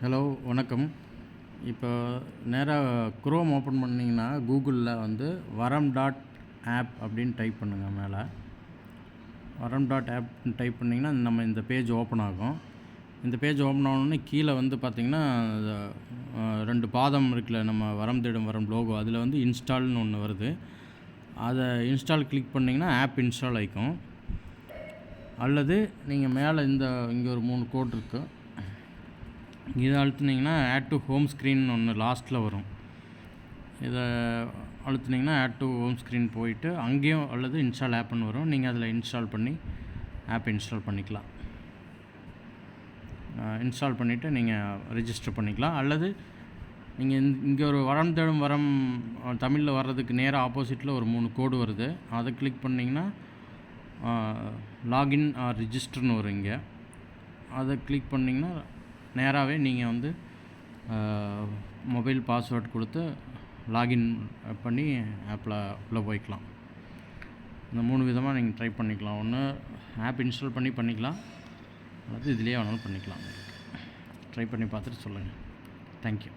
Hello வணக்கம். இப்போ நேராக குரோம் ஓப்பன் பண்ணிங்கன்னா கூகுளில் வந்து வரம் டாட் ஆப் அப்படின்னு டைப் பண்ணுங்கள் மேலே. வரம் டாட் ஆப்னு டைப் பண்ணிங்கன்னா நம்ம இந்த பேஜ் ஓப்பன் ஆகும். இந்த பேஜ் ஓப்பன் ஆனோடனே கீழே வந்து பார்த்திங்கன்னா ரெண்டு பாதம் இருக்குல்ல நம்ம வரம் தேடும் வரம் லோகோ அதில் வந்து இன்ஸ்டால்னு ஒன்று வருது. அதை இன்ஸ்டால் கிளிக் பண்ணிங்கன்னா ஆப் இன்ஸ்டால் ஆகிக்கும் அல்லது நீங்கள் மேலே இந்த இங்கே ஒரு மூணு கோட் இருக்குது இதை அழுத்துனீங்கன்னா ஆட் டு ஹோம் ஸ்க்ரீன் ஒன்று லாஸ்ட்டில் வரும். இதை அழுத்துனீங்கன்னா ஆட் டு ஹோம் ஸ்க்ரீன் போயிட்டு அங்கேயும் அல்லது இன்ஸ்டால் ஆப்னு வரும். நீங்கள் அதில் இன்ஸ்டால் பண்ணி ஆப் இன்ஸ்டால் பண்ணிக்கலாம். இன்ஸ்டால் பண்ணிவிட்டு நீங்கள் ரிஜிஸ்டர் பண்ணிக்கலாம். அல்லது நீங்கள் இங்கே ஒரு வரம் தேடும் வரம் தமிழில் வர்றதுக்கு நேராக ஆப்போசிட்டில் ஒரு மூணு கோடு வருது. அதை கிளிக் பண்ணிங்கன்னா லாகின் ஆர் ரிஜிஸ்டர்னு வரும் இங்கே. அதை கிளிக் பண்ணிங்கன்னா நேராகவே நீங்கள் வந்து மொபைல் பாஸ்வேர்ட் கொடுத்து லாகின் பண்ணி ஆப்பில் உள்ளே போய்க்கலாம். இந்த மூணு விதமாக நீங்கள் ட்ரை பண்ணிக்கலாம். ஒன்று ஆப் இன்ஸ்டால் பண்ணி பண்ணிக்கலாம். அல்லது இதுலேயே வேணாலும் பண்ணிக்கலாம். ட்ரை பண்ணி பார்த்துட்டு சொல்லுங்கள். தேங்க்யூ.